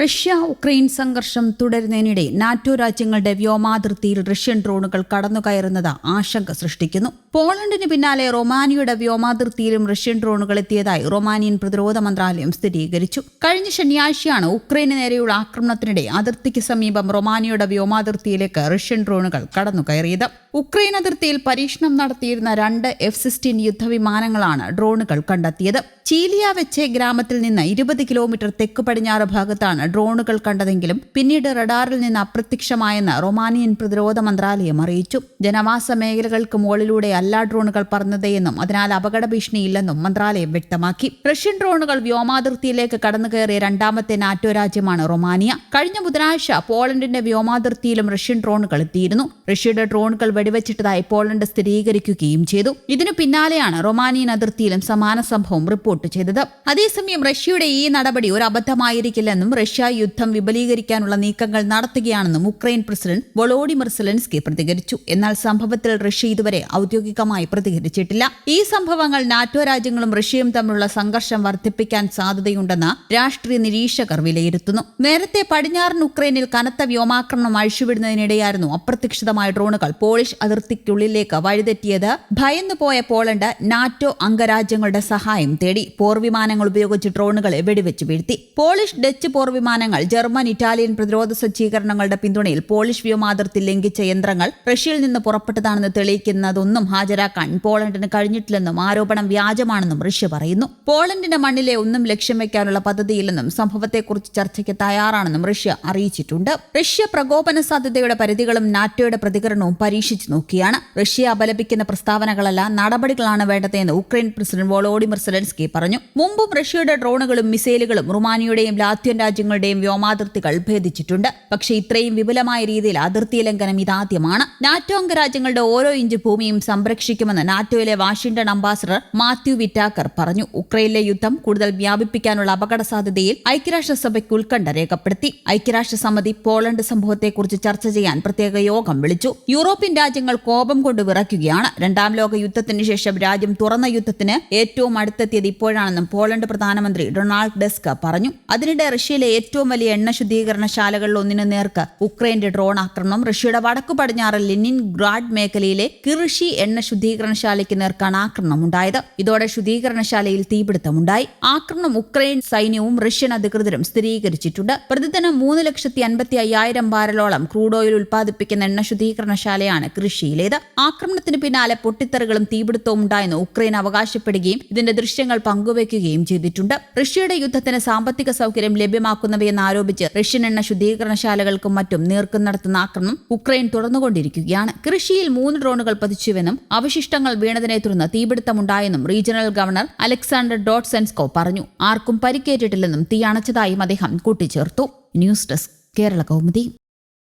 Russia Ukraine സംഘർഷം തുടരുന്നതിനിടെ NATO രാജ്യങ്ങളുടെ വ്യോമാതിർത്തിയിൽ റഷ്യൻ ഡ്രോണുകൾ കടന്നുകയറുന്നത് ആശങ്ക സൃഷ്ടിക്കുന്നു. പോളണ്ടിന് പിന്നാലെ റൊമാനിയയുടെ വ്യോമാതിർത്തിയിലും റഷ്യൻ ഡ്രോണുകൾ എത്തിയതായി റൊമാനിയൻ പ്രതിരോധ മന്ത്രാലയം സ്ഥിരീകരിച്ചു. കഴിഞ്ഞ ശനിയാഴ്ചയാണ് ഉക്രൈന് നേരെയുള്ള ആക്രമണത്തിനിടെ അതിർത്തിക്ക് സമീപം റൊമാനിയയുടെ വ്യോമാതിർത്തിയിലേക്ക് റഷ്യൻ ഡ്രോണുകൾ കടന്നുകയറിയത്. ഉക്രൈൻ അതിർത്തിയിൽ പരീക്ഷണം നടത്തിയിരുന്ന രണ്ട് എഫ് സിക്സ്റ്റീൻ യുദ്ധവിമാനങ്ങളാണ് ഡ്രോണുകൾ കണ്ടെത്തിയത്. ചീലിയ വെച്ചെ ഗ്രാമത്തിൽ നിന്ന് ഇരുപത് കിലോമീറ്റർ തെക്ക് പടിഞ്ഞാറ് ഭാഗത്താണ് ഡ്രോണുകൾ കണ്ടതെങ്കിലും പിന്നീട് റഡാറിൽ നിന്ന് അപ്രത്യക്ഷമായെന്ന് റൊമാനിയൻ പ്രതിരോധ മന്ത്രാലയം അറിയിച്ചു. ജനവാസ മേഖലകൾക്ക് മുകളിലൂടെ അല്ല ഡ്രോണുകൾ പറന്നതെന്നും അതിനാൽ അപകട ഭീഷണിയില്ലെന്നും മന്ത്രാലയം വ്യക്തമാക്കി. റഷ്യൻ ഡ്രോണുകൾ വ്യോമാതിർത്തിയിലേക്ക് കടന്നു കയറിയ രണ്ടാമത്തെ നാറ്റോ രാജ്യമാണ് റൊമാനിയ. കഴിഞ്ഞ ബുധനാഴ്ച പോളണ്ടിന്റെ വ്യോമാതിർത്തിയിലും റഷ്യൻ ഡ്രോണുകൾ എത്തിയിരുന്നു. റഷ്യയുടെ ഡ്രോണുകൾ വെടിവെച്ചിട്ടതായി പോളണ്ട് സ്ഥിരീകരിക്കുകയും ചെയ്തു. ഇതിനു പിന്നാലെയാണ് റൊമാനിയൻ അതിർത്തിയിലും സമാന സംഭവം റിപ്പോർട്ട് ചെയ്തത്. അതേസമയം റഷ്യയുടെ ഈ നടപടി ഒരു അബദ്ധമായിരിക്കില്ലെന്നും റഷ്യ യുദ്ധം വിപുലീകരിക്കാനുള്ള നീക്കങ്ങൾ നടത്തുകയാണെന്നും ഉക്രൈൻ പ്രസിഡന്റ് വൊളോഡിമർ സെലൻസ്കി പ്രതികരിച്ചു. എന്നാൽ സംഭവത്തിൽ റഷ്യ ഇതുവരെ ഔദ്യോഗികമായി പ്രതികരിച്ചിട്ടില്ല. ഈ സംഭവങ്ങൾ നാറ്റോ രാജ്യങ്ങളും റഷ്യയും തമ്മിലുള്ള സംഘർഷം വർദ്ധിപ്പിക്കാൻ സാധ്യതയുണ്ടെന്ന് രാഷ്ട്രീയ നിരീക്ഷകർ വിലയിരുത്തുന്നു. നേരത്തെ പടിഞ്ഞാറൻ ഉക്രൈനിൽ കനത്ത വ്യോമാക്രമണം അഴിച്ചുവിടുന്നതിനിടെയായിരുന്നു അപ്രതീക്ഷിതമായ ഡ്രോണുകൾ പോളിഷ് അതിർത്തിക്കുള്ളിലേക്ക് വഴിതെറ്റിയത്. ഭയന്നുപോയ പോളണ്ട് നാറ്റോ അംഗരാജ്യങ്ങളുടെ സഹായം തേടി. പോർവിമാനങ്ങൾ ഉപയോഗിച്ച് ഡ്രോണുകളെ വെടിവെച്ച് വീഴ്ത്തി. പോളിഷ് ഡച്ച് പോർവിമാനങ്ങൾ ജർമ്മൻ ഇറ്റാലിയൻ പ്രതിരോധ സജ്ജീകരണങ്ങളുടെ പിന്തുണയിൽ പോളിഷ് വ്യോമാതിർത്തി ലംഘിച്ച യന്ത്രങ്ങൾ റഷ്യയിൽ നിന്ന് പുറപ്പെട്ടതാണെന്ന് തെളിയിക്കുന്നതൊന്നും ഹാജരാക്കാൻ പോളണ്ടിന് കഴിഞ്ഞിട്ടില്ലെന്നും ആരോപണം വ്യാജമാണെന്നും റഷ്യ പറയുന്നു. പോളണ്ടിന്റെ മണ്ണിലെ ഒന്നും ലക്ഷ്യം വയ്ക്കാനുള്ള പദ്ധതിയില്ലെന്നും സംഭവത്തെക്കുറിച്ച് ചർച്ചയ്ക്ക് തയ്യാറാണെന്നും റഷ്യ അറിയിച്ചിട്ടുണ്ട്. റഷ്യ പ്രകോപന സാധ്യതയുടെ പരിധികളും നാറ്റോയുടെ പ്രതികരണവും പരീക്ഷിച്ചു നോക്കിയാണ്. റഷ്യ അപലപിക്കുന്ന പ്രസ്താവനകളല്ല നടപടികളാണ് വേണ്ടതെന്ന് ഉക്രൈൻ പ്രസിഡന്റ് വോളോഡിമിർ സെലൻസ്കി പറഞ്ഞു. മുമ്പും റഷ്യയുടെ ഡ്രോണുകളും മിസൈലുകളും റുമാനിയയുടെയും ലാത്വിയൻ രാജ്യങ്ങളുടെയും വ്യോമാതിർത്തികൾ ഭേദിച്ചിട്ടുണ്ട്. പക്ഷേ ഇത്രയും വിപുലമായ രീതിയിൽ അതിർത്തി ലംഘനം ഇതാദ്യമാണ്. നാറ്റോ അംഗരാജ്യങ്ങളുടെ ഓരോ ഇഞ്ച് ഭൂമിയും സംരക്ഷിക്കുമെന്ന് നാറ്റോയിലെ വാഷിംഗ്ടൺ അംബാസഡർ മാത്യു വിറ്റാക്കർ പറഞ്ഞു. ഉക്രൈനിലെ യുദ്ധം കൂടുതൽ വ്യാപിപ്പിക്കാനുള്ള അപകട സാധ്യതയിൽ ഐക്യരാഷ്ട്രസഭയ്ക്ക് ഉത്കണ്ഠ രേഖപ്പെടുത്തി. ഐക്യരാഷ്ട്രസമിതി പോളണ്ട് സംഭവത്തെക്കുറിച്ച് ചർച്ച ചെയ്യാൻ പ്രത്യേക യോഗം വിളിച്ചു. യൂറോപ്യൻ രാജ്യങ്ങൾ കോപം കൊണ്ട് വിറയ്ക്കുകയാണ്. രണ്ടാം ലോക യുദ്ധത്തിന് ശേഷം രാജ്യം തുറന്ന യുദ്ധത്തിന് ഏറ്റവും അടുത്തെത്തിയത് ഇപ്പോഴാണെന്നും പോളണ്ട് പ്രധാനമന്ത്രി ഡൊണാൾഡ് ഡെസ്ക് പറഞ്ഞു. അതിനിടെ റഷ്യയിലെ ഏറ്റവും വലിയ എണ്ണ ശുദ്ധീകരണശാലകളിൽ ഒന്നിനു നേർക്ക് ഉക്രൈന്റെ ഡ്രോൺ ആക്രമണം റഷ്യയുടെ വടക്കു പടിഞ്ഞാറ് ലെനിൻ ഗ്രാഡ് മേഖലയിലെ കിർഷി എണ്ണ ശുദ്ധീകരണശാലയ്ക്ക് നേർക്കാണ് ആക്രമണം ഉണ്ടായത്. ഇതോടെ ശുദ്ധീകരണശാലയിൽ തീപിടുത്തമുണ്ടായി. ആക്രമണം ഉക്രൈൻ സൈന്യവും റഷ്യൻ അധികൃതരും സ്ഥിരീകരിച്ചിട്ടുണ്ട്. പ്രതിദിനം മൂന്ന് ലക്ഷത്തി അൻപത്തി അയ്യായിരം ബാരലോളം ക്രൂഡ് ഓയിൽ ഉൽപ്പാദിപ്പിക്കുന്ന എണ്ണ ശുദ്ധീകരണശാലയാണ് കൃഷിയിലേത് ആക്രമണത്തിന് പിന്നാലെ പൊട്ടിത്തെറികളും തീപിടുത്തവും ഉണ്ടായെന്ന് ഉക്രൈൻ അവകാശപ്പെടുകയും ഇതിന്റെ ദൃശ്യങ്ങൾ പങ്കുവയ്ക്കുകയും ചെയ്തിട്ടുണ്ട്. റഷ്യയുടെ യുദ്ധത്തിന് സാമ്പത്തിക സൗകര്യം ലഭ്യമാക്കുന്നവയെന്ന് ആരോപിച്ച് റഷ്യൻ എണ്ണ ശുദ്ധീകരണശാലകൾക്കും മറ്റും നീർക്കം നടത്തുന്ന ആക്രമണം ഉക്രൈൻ തുടർന്നുകൊണ്ടിരിക്കുകയാണ്. കൃഷിയിൽ മൂന്ന് ഡ്രോണുകൾ പതിച്ചുവെന്നും അവശിഷ്ടങ്ങൾ വീണതിനെ തുടർന്ന് തീപിടുത്തമുണ്ടായെന്നും regional governor Alexander Drozdenko പറഞ്ഞു. ആർക്കും പരിക്കേറ്റിട്ടില്ലെന്നും തീ അണച്ചതായും അദ്ദേഹം കൂട്ടിച്ചേർത്തു. News desk Kerala Kaumudi.